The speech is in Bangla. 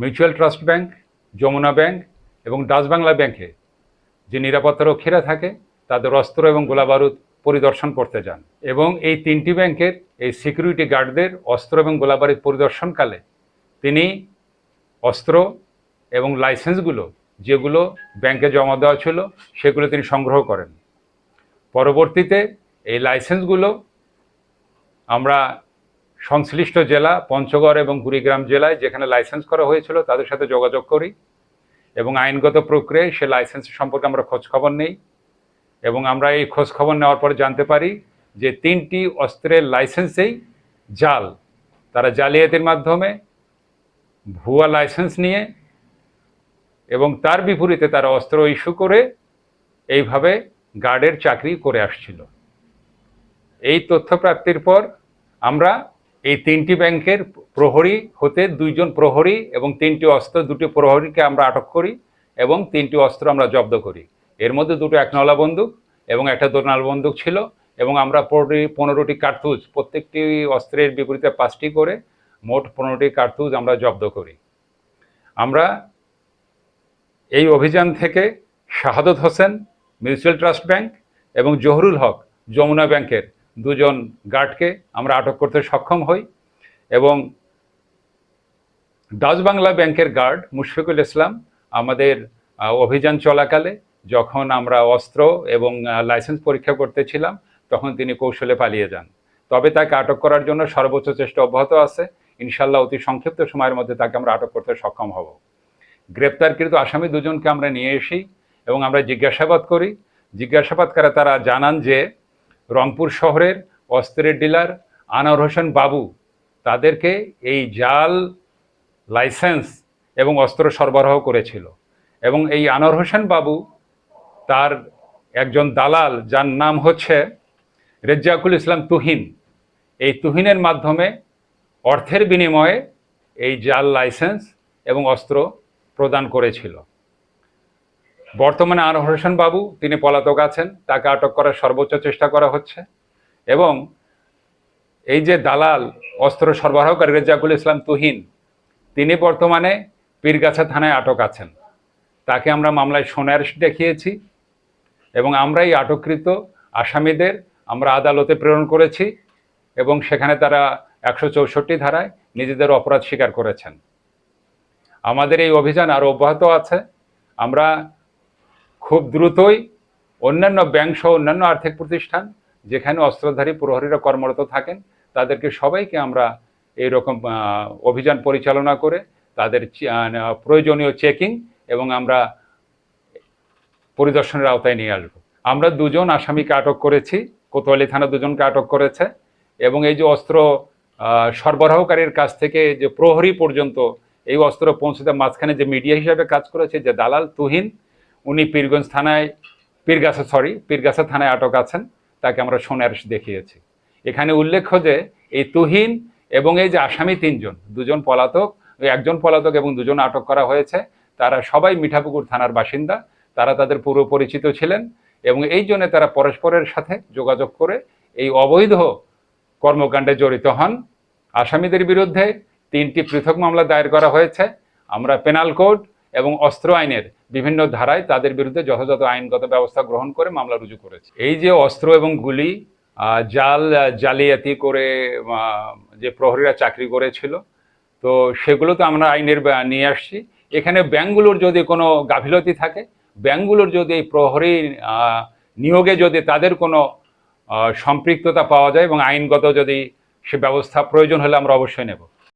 Mutual trust bank Jamuna bank এবং ডাচ বাংলা ব্যাংকে যে নিরাপত্তা রক্ষীরা থাকে, তাদের অস্ত্র এবং গোলাবারুদ পরিদর্শন করতে যান। এবং এই তিনটি ব্যাংকের এই সিকিউরিটি গার্ডদের অস্ত্র এবং গোলাবারুদ পরিদর্শনকালে তিনি অস্ত্র এবং লাইসেন্সগুলো যেগুলো ব্যাংকে জমা দেওয়া ছিল, সেগুলো তিনি সংগ্রহ করেন। পরবর্তীতে এই লাইসেন্সগুলো আমরা সংশ্লিষ্ট জেলা, পঞ্চগড় এবং কুড়িগ্রাম জেলায় যেখানে লাইসেন্স করা হয়েছিল তাদের সাথে যোগাযোগ করি এবং আইনগত প্রক্রিয়ায় সে লাইসেন্স সম্পর্কে আমরা খোঁজখবর নেই এবং আমরা এই খোঁজখবর নেওয়ার পরে জানতে পারি যে তিনটি অস্ত্রের লাইসেন্সেই জাল, তারা জালিয়াতির মাধ্যমে ভুয়া লাইসেন্স নিয়ে এবং তার বিপরীতে তারা অস্ত্র ইস্যু করে এইভাবে গার্ডের চাকরি করে আসছিল। এই তথ্য প্রাপ্তির পর আমরা এই তিনটি ব্যাংকের প্রহরী হতে দুইজন প্রহরী এবং তিনটি অস্ত্র, দুটি প্রহরীকে আমরা আটক করি এবং তিনটি অস্ত্র আমরা জব্দ করি। এর মধ্যে দুটো একনলা বন্দুক এবং একটা দোনাল বন্দুক ছিল এবং আমরা পনেরোটি পনেরোটি কার্তুজ, প্রত্যেকটি অস্ত্রের বিপরীতে পাঁচটি করে মোট পনেরোটি কার্তুজ আমরা জব্দ করি। আমরা এই অভিযান থেকে Shahadat Hossain mutual trust bank এবং জহুরুল হক যমুনা ব্যাংকের দুজন গার্ডকে আমরা আটক করতে সক্ষম হই এবং ডাচ বাংলা ব্যাংকের গার্ড মুশফিকুল ইসলাম আমাদের অভিযান চলাকালে যখন আমরা অস্ত্র এবং লাইসেন্স পরীক্ষা করতেছিলাম তখন তিনি কৌশলে পালিয়ে যান। তবে তাকে আটক করার জন্য সর্বোচ্চ চেষ্টা অব্যাহত আছে। ইনশাল্লাহ অতি সংক্ষিপ্ত সময়ের মধ্যে তাকে আমরা আটক করতে সক্ষম হব। গ্রেপ্তারকৃত আসামি দুজনকে আমরা নিয়ে এসি এবং আমরা জিজ্ঞাসাবাদ করি। জিজ্ঞাসাবাদ করে তারা জানান যে রংপুর শহরের অস্ত্রের ডিলার আনোয়ার হোসেন বাবু তাদেরকে এই জাল লাইসেন্স এবং অস্ত্র সরবরাহ করেছিল এবং এই আনোয়ার হোসেন বাবু তার একজন দালাল যার নাম হচ্ছে রেজ্জাকুল ইসলাম তুহিন। এই তুহিনের মাধ্যমে অর্থের বিনিময়ে এই জাল লাইসেন্স এবং অস্ত্র প্রদান করেছিল। বর্তমানে আনোয়ার হোসেন বাবু, তিনি পলাতক আছেন, তাকে আটক করার সর্বোচ্চ চেষ্টা করা হচ্ছে। এবং এই যে দালাল, অস্ত্র সরবরাহকারী রেজাকুল ইসলাম তুহিন, তিনি বর্তমানে পীরগাছা থানায় আটক আছেন। তাকে আমরা মামলায় সোনার দেখিয়েছি এবং আমরা এই আটককৃত আসামিদের আমরা আদালতে প্রেরণ করেছি এবং সেখানে তারা একশো চৌষট্টি ধারায় নিজেদের অপরাধ স্বীকার করেছেন। আমাদের এই অভিযান আরও অব্যাহত আছে। আমরা খুব দ্রুতই অন্যান্য ব্যাংক সহ অন্যান্য আর্থিক প্রতিষ্ঠান যেখানে অস্ত্রধারী প্রহরীরা কর্মরত থাকেন তাদেরকে সবাইকে আমরা এইরকম আহ, অভিযান পরিচালনা করে তাদের প্রয়োজনীয় চেকিং এবং আমরা পরিদর্শনের আওতায় নিয়ে আসব। আমরা দুজন আসামিকে আটক করেছি কোতোয়ালি থানা দুজনকে আটক করেছে এবং এই যে অস্ত্র সরবরাহকারীর কাছ থেকে যে প্রহরী পর্যন্ত এই অস্ত্র পৌঁছতে মাঝখানে যে মিডিয়া হিসাবে কাজ করেছে যে দালাল তুহিন উনি পীরগঞ্জ থানায়, পীরগাছা সরি পীরগাছা থানায় আটক আছেন, তাকে আমরা সোনার দেখিয়েছি। এখানে উল্লেখ্য যে এই তুহিন এবং এই যে আসামি তিনজন, দুজন পলাতক, একজন পলাতক এবং দুজন আটক করা হয়েছে, তারা সবাই মিঠাপুকুর থানার বাসিন্দা, তারা তাদের পূর্ব পরিচিত ছিলেন এবং এই জন্য তারা পরস্পরের সাথে যোগাযোগ করে এই অবৈধ কর্মকাণ্ডে জড়িত হন। আসামিদের বিরুদ্ধে তিনটি পৃথক মামলা দায়ের করা হয়েছে। আমরা পেনাল কোড এবং অস্ত্র আইনের বিভিন্ন ধারায় তাদের বিরুদ্ধে যথাযথ আইনগত ব্যবস্থা গ্রহণ করে মামলা রুজু করেছে। এই যে অস্ত্র এবং গুলি জাল জালিয়াতি করে যে প্রহরীরা চাকরি করেছিল, তো সেগুলো তো আমরা আইনের নিয়ে আসছি। এখানে ব্যাংকগুলোর যদি কোনো গাফিলতি থাকে ব্যাংকগুলোর যদি এই প্রহরী নিয়োগে যদি তাদের কোনো সম্পৃক্ততা পাওয়া যায় এবং আইনগত যদি সে ব্যবস্থা প্রয়োজন হলে আমরা অবশ্যই নেব।